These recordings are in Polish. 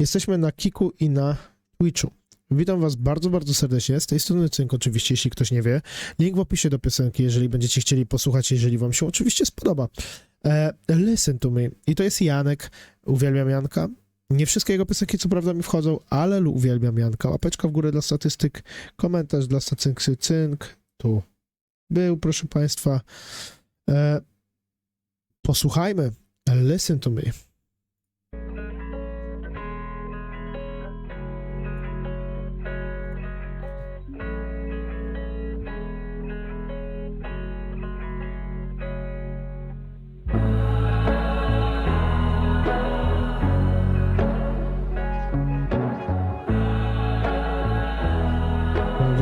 Jesteśmy na Kiku i na Twitchu. Witam was bardzo, bardzo serdecznie. Z tej strony Cynk oczywiście, jeśli ktoś nie wie. Link w opisie do piosenki, jeżeli będziecie chcieli posłuchać, jeżeli wam się oczywiście spodoba. E, listen to me. I to jest Janek. Uwielbiam Janka. Nie wszystkie jego piosenki co prawda mi wchodzą, ale uwielbiam Janka. Łapeczka w górę dla statystyk, komentarz dla stacynksy Cynk. Tu był, proszę państwa. E, posłuchajmy. Listen to me.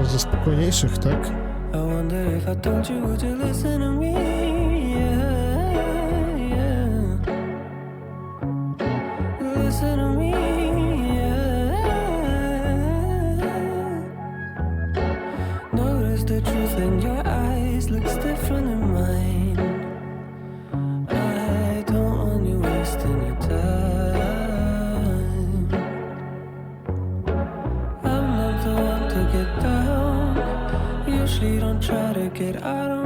Ze spokojniejszych, tak? I wonder if I told you, would you listen to me? I don't.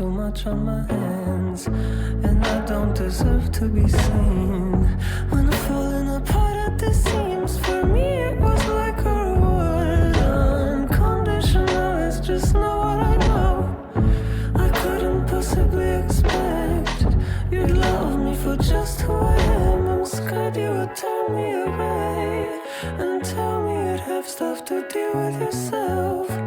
Too much on my hands. And I don't deserve to be seen. When I'm falling apart at the seams, for me it was like a reward. Unconditional, it's just not what I know. I couldn't possibly expect you'd love me for just who I am. I'm scared you would turn me away and tell me you'd have stuff to deal with yourself.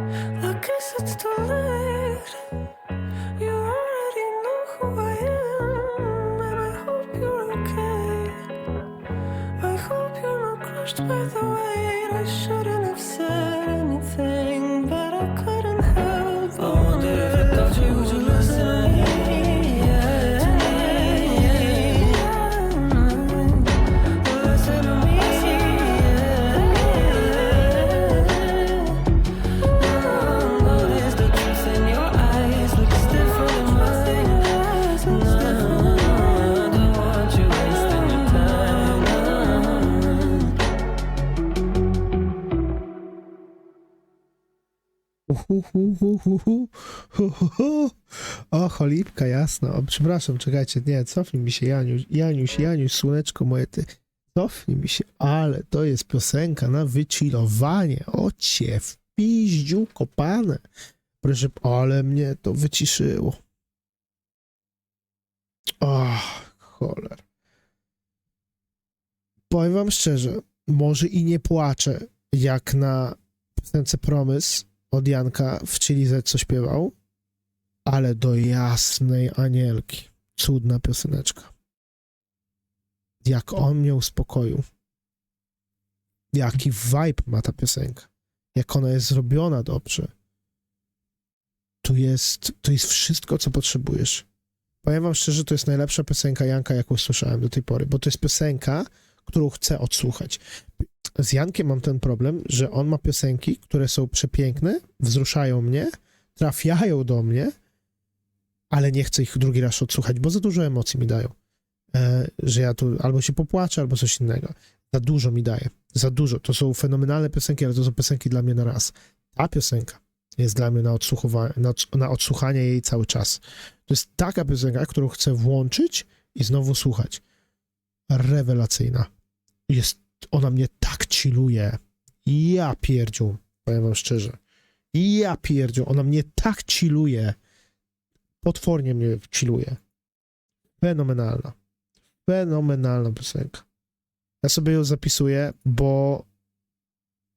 O, cholipka, jasno. O, przepraszam, czekajcie, nie, cofnij mi się, Janiuś, Janiuś, Janiuś, słoneczko moje, ty. Cofnij mi się, ale to jest piosenka na wychillowanie. O cię, w piździu kopane. Proszę, ale mnie to wyciszyło. O, choler. Powiem wam szczerze, może i nie płaczę, jak na piosence Promise od Janka w Chili co śpiewał, ale do jasnej anielki. Cudna pioseneczka. Jak on mnie uspokoił. Jaki vibe ma ta piosenka. Jak ona jest zrobiona dobrze. Tu jest, to jest wszystko, co potrzebujesz. Powiem wam szczerze, to jest najlepsza piosenka Janka, jaką słyszałem do tej pory, bo to jest piosenka, którą chcę odsłuchać. Z Jankiem mam ten problem, że on ma piosenki, które są przepiękne, wzruszają mnie, trafiają do mnie, ale nie chcę ich drugi raz odsłuchać, bo za dużo emocji mi dają. E, że ja tu albo się popłaczę, albo coś innego. Za dużo mi daje. Za dużo. To są fenomenalne piosenki, ale to są piosenki dla mnie na raz. Ta piosenka jest dla mnie na, na, na odsłuchanie jej cały czas. To jest taka piosenka, którą chcę włączyć i znowu słuchać. Rewelacyjna. Jest ona mnie tak chilluje. Ja pierdziu, powiem wam szczerze. Ja pierdziu, ona mnie tak chilluje. Potwornie mnie chilluje. Fenomenalna. Fenomenalna piosenka. Ja sobie ją zapisuję, bo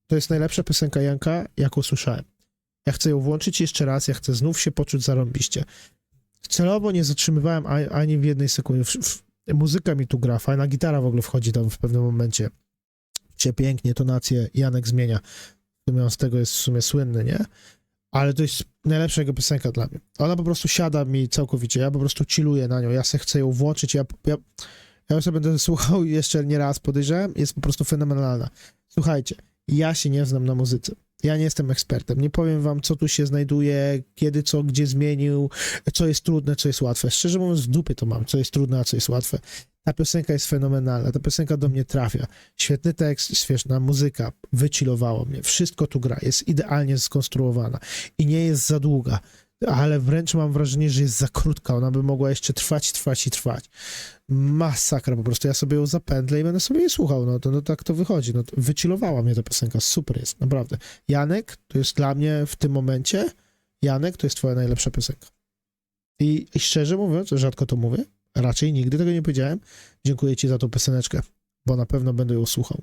to jest najlepsza piosenka Janka, jaką słyszałem. Ja chcę ją włączyć jeszcze raz, ja chcę znów się poczuć zarąbiście. Celowo nie zatrzymywałem ani w jednej sekundzie. Muzyka mi tu gra, fajna gitara w ogóle wchodzi tam w pewnym momencie. Cię pięknie, tonację Janek zmienia. W sumie on z tego jest w sumie słynny, nie? Ale to jest najlepsza jego piosenka dla mnie. Ona po prostu siada mi całkowicie, ja po prostu chilluję na nią, ja se chcę ją włączyć, ja, ja, ja będę słuchał jeszcze nie raz, podejrzewam, jest po prostu fenomenalna. Słuchajcie, ja się nie znam na muzyce. Ja nie jestem ekspertem. Nie powiem wam, co tu się znajduje, kiedy, co, gdzie zmienił, co jest trudne, co jest łatwe. Szczerze mówiąc, w dupie to mam, co jest trudne, a co jest łatwe. Ta piosenka jest fenomenalna, ta piosenka do mnie trafia. Świetny tekst, świetna muzyka, wychillowało mnie. Wszystko tu gra, jest idealnie skonstruowana i nie jest za długa, ale wręcz mam wrażenie, że jest za krótka. Ona by mogła jeszcze trwać, trwać i trwać. Masakra po prostu. Ja sobie ją zapędlę i będę sobie jej słuchał. No to no, tak to wychodzi. No, to wychillowała mnie ta piosenka. Super jest, naprawdę. Janek to jest dla mnie w tym momencie, Janek to jest twoja najlepsza piosenka. I, I szczerze mówiąc, rzadko to mówię, raczej nigdy tego nie powiedziałem. Dziękuję ci za tą pioseneczkę, bo na pewno będę ją słuchał.